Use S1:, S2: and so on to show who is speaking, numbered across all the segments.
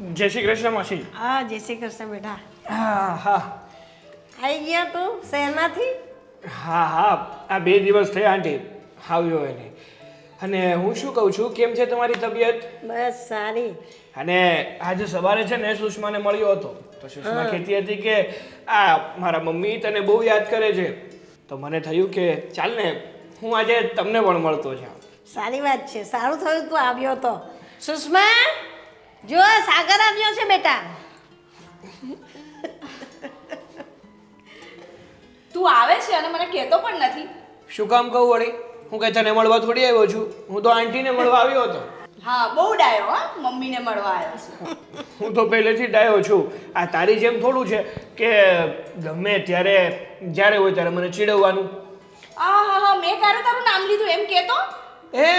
S1: જય શ્રી કૃષ્ણ માસી.
S2: હા જય શ્રી કૃષ્ણ બેટા.
S1: હા હા.
S2: આવી ગયા તું શહેરમાંથી?
S1: હા હા. આ બે દિવસ થયા આંટી. આવ્યો એને. અને હું શું કહું છું કેમ છે તમારી તબિયત?
S2: બસ સારી.
S1: અને આજે સવારે છે ને સુષ્માને મળ્યો હતો. તો સુષ્મા કહેતી હતી કે આ મારા મમ્મી તને બહુ યાદ કરે છે. તો મને થયું કે ચાલ ને હું આજે તમને પણ મળતો છું
S2: સારી વાત છે. સારું થયું તું આવ્યો તો. સુષ્મા! જો સાગર આવ્યો છે બેટા.
S3: તું આવે છે અને મને કહેતો પણ નથી.
S1: શું કામ કહું વળી? હું કે તને મળવા થોડી આવ્યો છું. હું તો આંટીને મળવા આવ્યો હતો.
S3: હા બહુ ડાયો હા. મમ્મીને મળવા આવ્યો છે.
S1: હું તો પહેલેથી ડાયો છું. આ તારી જેમ થોડું છે કે ગમે ત્યારે જ્યારે હોય ત્યારે મને ચીડવવાનું.
S3: આ હા હા મેં ક્યારે તારું નામ લીધું એમ કહેતો?
S1: એ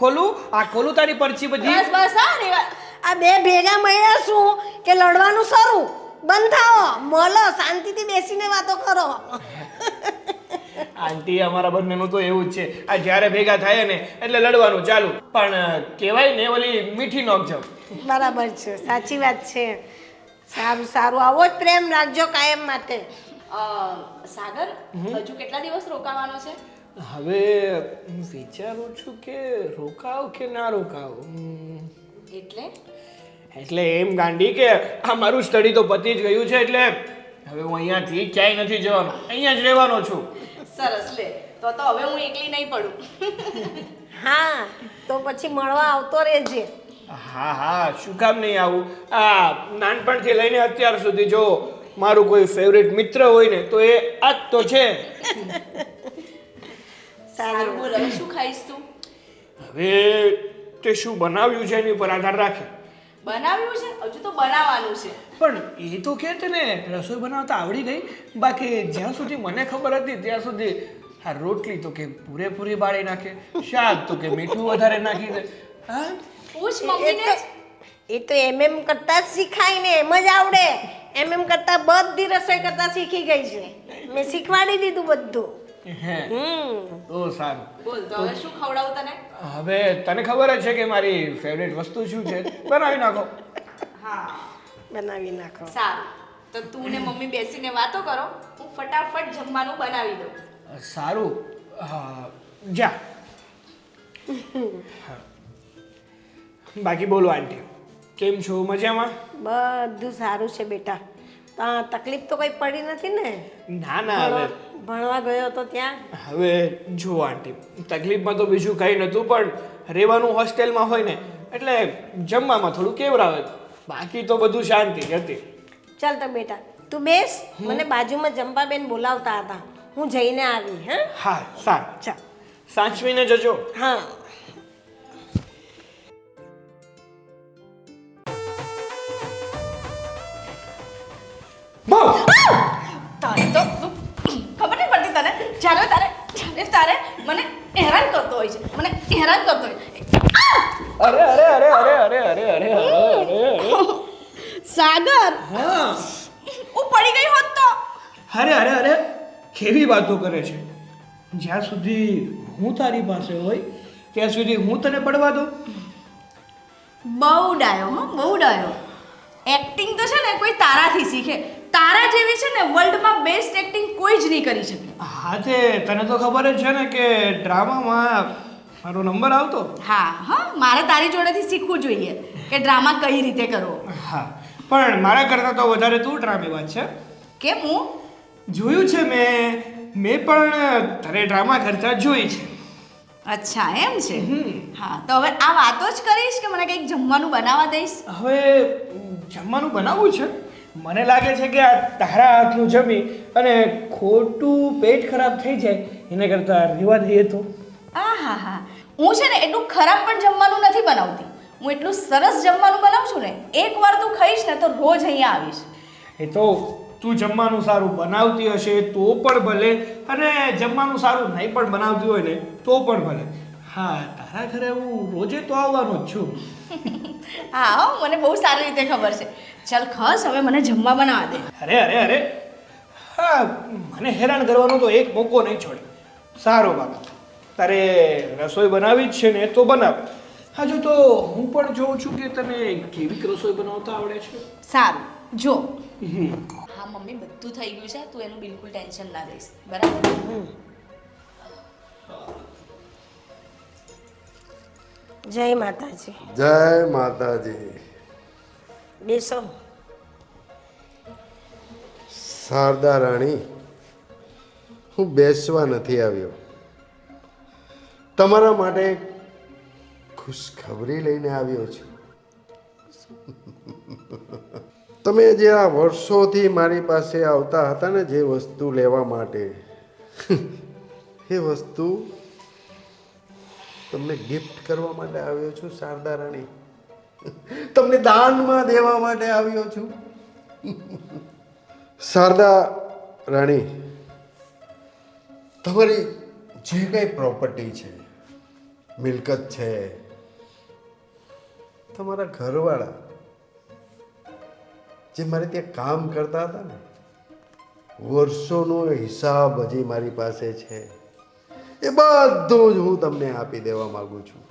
S1: ખોલું? આ ખોલું તારી પરચી બધી?
S3: બસ બસ હા રેવા
S2: આ બે ભેગા મળ્યા શું? કે લડવાનું શરૂ? બંધ થાઓ. મળો. શાંતિથી બેસીને વાતો કરો.
S1: આંટી અમારા બંનેનું તો એવું જ છે. આ જ્યારે ભેગા થાય ને એટલે લડવાનું ચાલુ. પણ કહેવાય ને ઓલી મીઠી નોક જાવ.
S2: બરાબર છે. સાચી વાત છે. સારું સારું. આવો જ પ્રેમ રાખજો કાયમ માટે.
S3: અ, સાગર હજુ કેટલા દિવસ રોકાવાનો છે?
S1: હવે હું વિચારું છું કે રોકાવ કે ના રોકાવ? હમ,
S3: એટલે?
S1: એટલે એમ ગાંડી કે આ મારું સ્ટડી તો પતી જ ગયું છે એટલે હવે હું અહીંયાથી ક્યાંય નથી જવાનો. અહીંયા જ રહેવાનો છું.
S3: સરસ લે. તો તો હવે હું એકલી નહીં પડું.
S2: હા તો પછી મળવા આવતો રહેજે.
S1: હા હા શું કામ નહીં આવું? આ નાનપણથી લઈને અત્યાર સુધી જો મારું કોઈ ફેવરેટ મિત્ર હોય ને તો એ આ જ તો છે.
S3: સારું બોલ હવે શું ખાઈશ તું?
S1: હવે તે શું બનાવ્યું છે એની ઉપર આધાર રાખે?
S3: બનાવ્યું છે? હજુ તો બનાવવાનું છે.
S1: પણ એ તો કે તને રસોઈ બનાવતા આવડી ગઈ બાકી જ્યાં સુધી મને ખબર હતી ત્યાં સુધી આ રોટલી તો કે પૂરેપૂરી બાળી નાખે શાક તો કે મીઠું વધારે નાખી દે. હા?
S3: પૂછ મમ્મીને.
S2: એ તો એમ એમ કરતા જ શીખાય ને એમ જ આવડે. એમ એમ કરતા બધી રસોઈ કરતા શીખી ગઈ છે. મેં શીખવાડી દીધું બધું.
S1: હે તો સારું.
S3: બોલ તો હવે શું ખવડાવું તને?
S1: હવે તને ખબર જ છે કે મારી ફેવરેટ વસ્તુ શું છે? બનાવી નાખો.
S3: હા.
S2: બનાવી નાખો.
S3: સારું. તો તું ને મમ્મી બેસીને વાતો કરો. હું ફટાફટ જમવાનું બનાવી દઉં.
S1: સારું. હા. જા. હા. બાકી બોલો આંટી. કેમ છો? મજામાં?
S2: બધું સારું છે બેટા. તકલીફ તો કઈ પડી નથી ને?
S1: ના ના હવે
S2: ભણવા- ગયો તો ત્યાં?
S1: હવે જો આંટી તકલીફમાં તો બીજું કંઈ નહોતું પણ રહેવાનું હોસ્ટેલમાં હોય ને એટલે જમવામાં થોડું કેવરાવે. બાકી તો બધું શાંતિ જ હતી.
S2: ચાલ તો બેટા તું બેસ. મને બાજુમાં જંપાબેન બોલાવતા હતા. હું જઈને આવી હા?
S1: હા સારું.
S2: ચાલ.
S1: સાચવીને જજો.
S2: હા.
S3: તારે તો તું ખબર નહીં પડતી તને? જ્યારે તારે જ્યારે તારે મને હેરાન કરતો હોય છે મને હેરાન કરતો હોય
S1: અરે અરે અરે અરે અરે અરે અરે અરે અરે.
S3: સાગર!
S1: હા.
S3: હું પડી ગઈ હોત તો.
S1: અરે અરે અરે કેવી વાતો કરે છે? જ્યાં સુધી હું તારી પાસે હોય ત્યાં સુધી હું તને પડવા દઉં.
S3: બહુ ડાયો હો બહુ ડાયો. એક્ટિંગ તો છે ને કોઈ તારાથી શીખે. તારા જેવી છે ને વર્લ્ડમાં બેસ્ટ એક્ટિંગ કોઈ જ નહીં કરી શકે.
S1: હા તે તને તો ખબર જ છે ને કે ડ્રામામાં મારો નંબર આવતો.
S3: હા હા મારે તારી જોડેથી શીખવું જોઈએ કે ડ્રામા કઈ રીતે કરવો.
S1: હા પણ મારા કરતાં તો વધારે તું ડ્રામેબાજ છે.
S3: કેમ હું?
S1: જોયું છે મેં. મેં પણ તારે ડ્રામા કરતા જોઈ છે.
S3: અચ્છા એમ છે? હા તો હવે આ વાતો જ કરીશ કે મને કંઈક જમવાનું બનાવવા દઈશ?
S1: હવે જમવાનું બનાવવું છે? મને લાગે છે કે આ તારા હાથનું જમી અને ખોટું પેટ ખરાબ થઈ જાય એને કરતાં રેવા દઈએ તો.
S3: આ હા હા હું છે ને એટલું ખરાબ પણ જમવાનું નથી બનાવતી. હું એટલું સરસ જમવાનું બનાવું છું ને એકવાર તું ખાઈશ ને તો રોજ અહીંયા આવીશ.
S1: એ તો તું જમવાનું સારું બનાવતી હશે તો પણ ભલે અને જમવાનું સારું નહીં પણ બનાવતી હોય ને તો પણ ભલે. હા તારા ઘરે હું રોજે તો આવવાનો જ છું.
S3: હા હો, મને બહુ સારી રીતે ખબર છે. ચાલ ખસ હવે મને જમવા બનાવવા દે.
S1: અરે અરે અરે. હા મને હેરાન કરવાનો તો એક મોકો નહીં છોડે. સારો બાબા તારે રસોઈ બનાવી જ છે ને તો બનાવ. હજુ તો હું પણ જોઉં છું કે તને કેવી રસોઈ બનાવતા આવડે છે?
S3: સારું જો.
S1: હમ.
S3: હા મમ્મી બધું થઈ ગયું છે તું એનું બિલકુલ ટેન્શન ના લઈશ. બરાબર?
S2: જય માતાજી.
S4: જય માતાજી.
S2: બેસો.
S4: શારદા રાણી હું બેસવા નથી આવ્યો. તમારા માટે ખુશખબરી લઈને આવ્યો છું. તમે જે આ વર્ષોથી મારી પાસે આવતા હતા ને જે વસ્તુ લેવા માટે, એ વસ્તુ તમને ગિફ્ટ કરવા માટે આવ્યો છું, શારદા રાણી. તમને દાનમાં દેવા માટે આવ્યો છું. શારદા રાણી, તમારી જે કંઈ પ્રોપર્ટી છે, મિલકત છે, તમારા ઘરવાળા જે મારે ત્યાં કામ કરતા હતા ને વર્ષોનો હિસાબ હજી મારી પાસે છે. એ બધું જ હું તમને આપી દેવા માગું છું.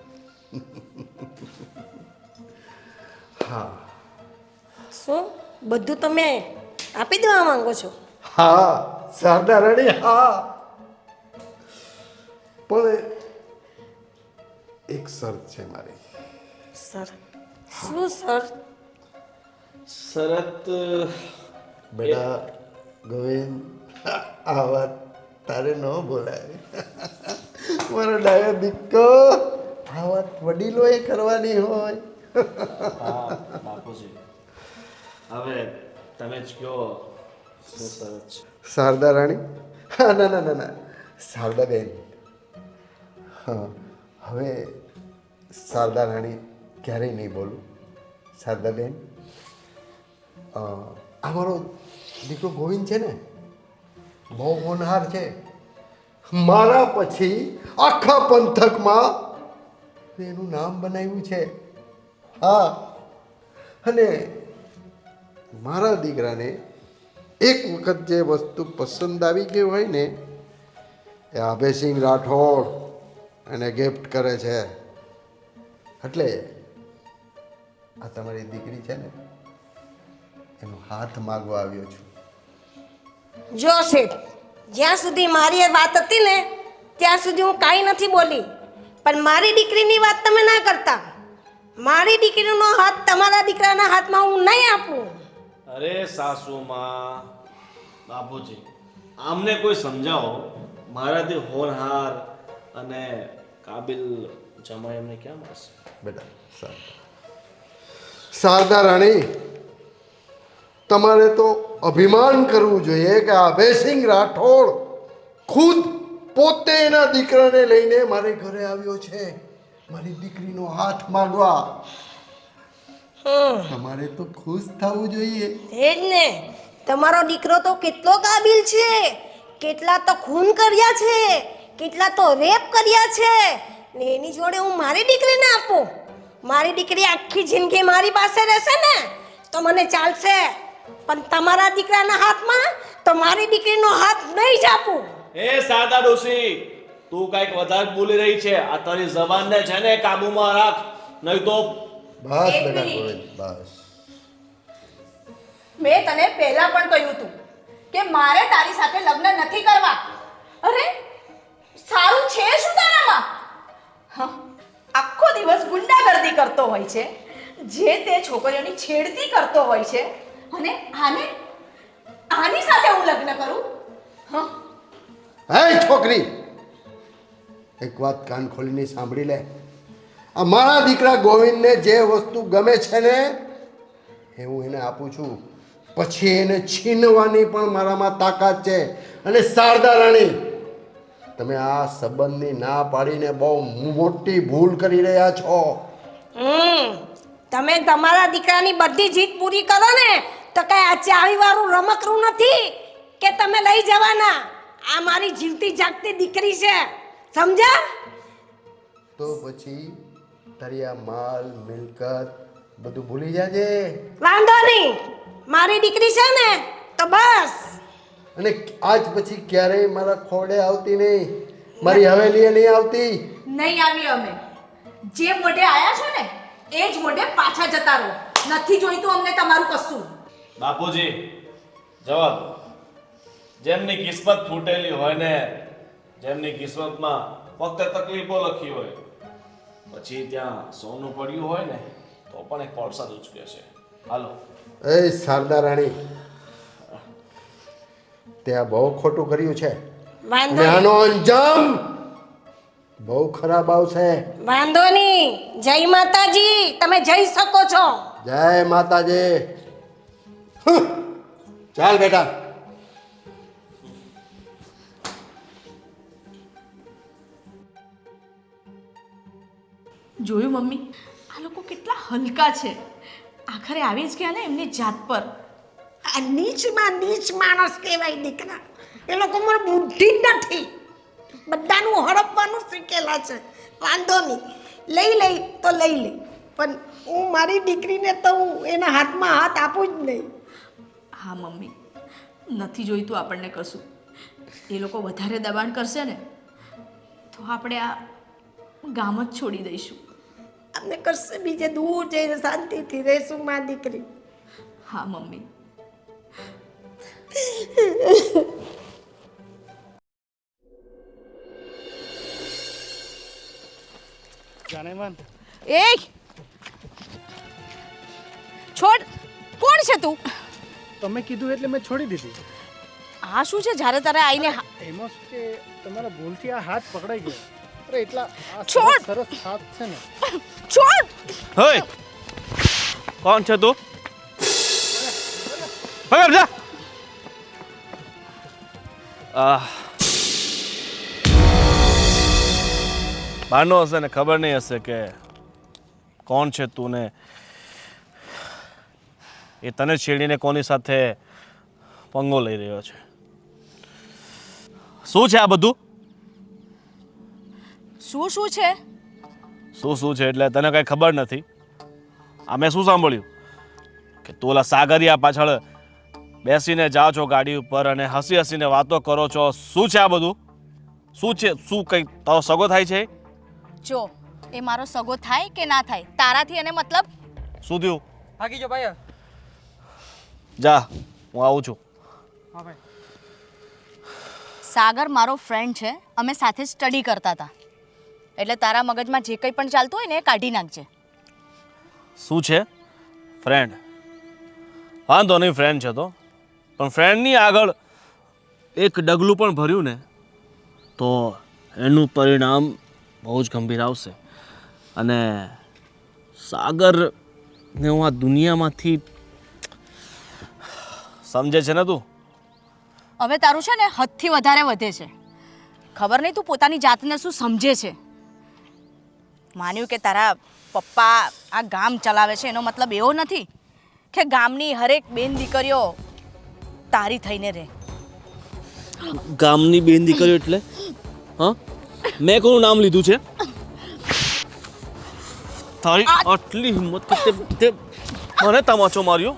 S4: હા.
S2: શું? બધું તમે આપી દેવા માંગો છો?
S4: હા શારદા રાણી હા. પણ એક શરત છે મારી.
S2: સર શું સર
S1: શરત
S4: બેટા ગોવિંદ આ વાત તારે ન બોલાય. મારો ડાયો દીકરો આ વાત વડીલોએ કરવાની હોય.
S5: બાપુજી હવે તમે જ કહો શું સરસ છે?
S4: શારદા રાણી? હા ના ના ના ના. શારદા બેન. હા હવે શારદા રાણી ક્યારેય નહીં બોલું. શારદા બેન અ, આ મારો દીકરો ગોવિંદ છે ને બહુ હોનહાર છે. મારા પછી આખા પંથકમાં એનું નામ બનાવ્યું છે. હા. અને મારા દીકરાને એક વખત જે વસ્તુ પસંદ આવી ગઈ હોય ને એ અભયસિંહ રાઠોડ એને ગિફ્ટ કરે છે. એટલે આ તમારી દીકરી છે ને એનો હાથ માગવા આવ્યો છું.
S2: જો શેઠ જ્યાં સુધી મારી એ વાત હતી ને ત્યાં સુધી હું કાંઈ નથી બોલી. પણ મારી દીકરીની વાત તમે ના કરતા. મારી દીકરીનો હાથ તમારા દીકરાના હાથમાં હું નહીં આપું.
S5: અરે સાસુમાં બાપુજી આમને કોઈ સમજાવો? મારાથી હોનહાર અને કાબિલ જમાઈ એમને ક્યાં મળશે
S4: બેટા શારદા રાણી તમારે તો અભિમાન કરવું જોઈએ કે આ અભયસિંહ રાઠોડ ખુદ પોતે એના દીકરાને લઈને મારે ઘરે આવ્યો છે. મારી દીકરીનો હાથ માંગવા તમારે તો ખુશ થવું જોઈએ.
S2: એ જ ને. તમારો દીકરો તો કેટલો કાબિલ છે. કેટલા તો ખૂન કર્યા છે. કેટલા તો રેપ કર્યા છે. ને એની જોડે હું મારી દીકરીને આપું. મારી દીકરી આખી જિંદગી મારી પાસે રહેશે ને તો મને ચાલશે. પણ તમારા દીકરાના હાથમાં તો મારી દીકરીનો હાથ નહીં જ આપું.
S5: એ સાદા ડોસી તું કંઈક વધારે બોલી રહી છે. આ તારી જબાનને છે ને કાબુમાં રાખ નહીં તો
S4: બસ
S3: એક
S4: બેટા
S3: મિનિટ.
S4: ગોવિંદ બસ.
S3: મેં તને પહેલા પણ કહ્યું હતું કે મારે તારી સાથે લગ્ન નથી કરવા. અરે સારું છે શું તારામાં? હા, આખો દિવસ ગુંડાગર્દી કરતો હોય છે. જે તે છોકરીઓની છેડતી કરતો હોય છે. અને આને આની સાથે હું લગ્ન કરું? હા?
S4: છોકરી એક વાત કાન ખોલીને સાંભળી લે. આ મારા દીકરા ગોવિંદને જે વસ્તુ ગમે છે ને એ હું એને આપું છું. પછી એને છીનવાની પણ મારામાં તાકાત છે અને શારદા રાણી. તમે આ સંબંધની ના પાડીને બહુ મોટી ભૂલ કરી રહ્યા છો.
S2: હમ. તમે તમારા દીકરાની બધી જીત પૂરી કરો ને તો કઈ આ ચાવી વાળું રમકડું નથી કે તમે લઈ જવાના? આ મારી જીવતી જાગતી દીકરી છે. સમજ્યા?
S4: તો પછી તારી આ માલ મિલકત બધું ભૂલી જાજે.
S2: વાંધો નહીં. મારી દીકરી છે ને તો બસ.
S4: અને આજ પછી ક્યારેય મારા ખોડે આવતી નહીં. મારી હવેલીએ નહીં આવતી.
S3: નહીં આવી અમે. જે મોઢે આયા છો ને એ જ મોઢે પાછા જતા રહો. નથી જોઈતું અમને તમારું કશું.
S5: બાપુજી જવાબ. જેમની કિસ્મત ફૂટેલી હોય ને જેમની કિસ્મતમાં ફક્ત તકલીફો લખી હોય પછી ત્યાં સોનું પડ્યું હોય ને તો પણ એક વરસાદ ઉચકે છે. હાલો.
S4: એ શારદા રાણી ત્યાં બહુ ખોટું કર્યું છે.
S2: વાંધો નહીં.
S4: આનો અંજામ! બહુ ખરાબ આવશે.
S2: વાંધો નહીં. જય માતાજી. તમે જઈ શકો છો.
S4: જય માતાજી. ચાલ બેટા.
S3: જોયું મમ્મી? આ લોકો કેટલા હલકા છે. આખરે આવી જ ગયા ને એમની જાત પર.
S2: આ નીચમાં નીચ માણસ કહેવાય દીકરા. એ લોકો મને બુદ્ધિ નથી. બધાનું હડપવાનું શીખેલા છે. વાંધો નહીં. લઈ લઈ તો લઈ લે પણ હું મારી દીકરીને તો હું એના હાથમાં હાથ આપું જ નહીં.
S3: હા મમ્મી. નથી જોઈતું આપણને કશું. એ લોકો વધારે દબાણ કરશે ને તો આપણે આ ગામ જ છોડી દઈશું.
S2: અમને કરશે બીજે દૂર જઈને શાંતિથી રહેશું માં દીકરી.
S3: હા મમ્મી. એ છોડ કોણ છે તું?
S1: તમે કીધું એટલે મેં છોડી દીધી.
S3: આ શું છે? જ્યારે તારે આવીને હા-
S1: એમાં શું કે તમારા ભૂલથી આ હાથ પકડાઈ ગયો. અરે એટલા
S3: છોડ!
S1: સરસ હાથ છે ને.
S3: છોડ!
S5: હે! કોણ છે તું? હવે જા! આહ. બાનો હશે ને ખબર નહીં હશે કે કોણ છે તું ને? એ તને છેડીને કોની સાથે પંગો લઈ રહ્યો છે. શું છે આ બધું?
S3: શું શું છે?
S5: શું શું છે એટલે તને કઈ ખબર નથી? આ મેં શું સાંભળ્યું? કે તું ઓલા સાગરિયા પાછળ બેસીને જાઓ છો ગાડી ઉપર અને હસી હસીને વાતો કરો છો. શું છે આ બધું? શું છે? શું કઈ તારો સગો થાય છે?
S3: જો એ મારો સગો થાય કે ના થાય? તારાથી એને મતલબ?
S5: શું થયું?
S6: ભાગી જો ભાઈ.
S5: જા હું આવું છું.
S6: હા ભાઈ.
S3: સાગર મારો ફ્રેન્ડ છે અમે સાથે સ્ટડી કરતા હતા. એટલે તારા મગજમાં જે કંઈ પણ ચાલતું હોય ને એ કાઢી નાખજે.
S5: શું છે? ફ્રેન્ડ વાંધો નહીં ફ્રેન્ડ છે તો. પણ ફ્રેન્ડની આગળ એક ડગલું પણ ભર્યું ને તો એનું પરિણામ બહુ જ ગંભીર આવશે. અને સાગરને હું આ દુનિયામાંથી સમજે છે ને તું?
S3: હવે તારું છે ને હદથી વધારે વધે છે. ખબર નહીં તું પોતાની જાતને શું સમજે છે. માન્યું કે તારા પપ્પા આ ગામ ચલાવે છે એનો મતલબ એવો નથી કે ગામની હરેક બેન દીકરીઓ તારી થઈને રહે.
S5: ગામની બેન દીકરીઓ એટલે? હા? મેં કોનું નામ લીધું છે? તારી આટલી હિંમત કે તે તે મને તમાચો માર્યો?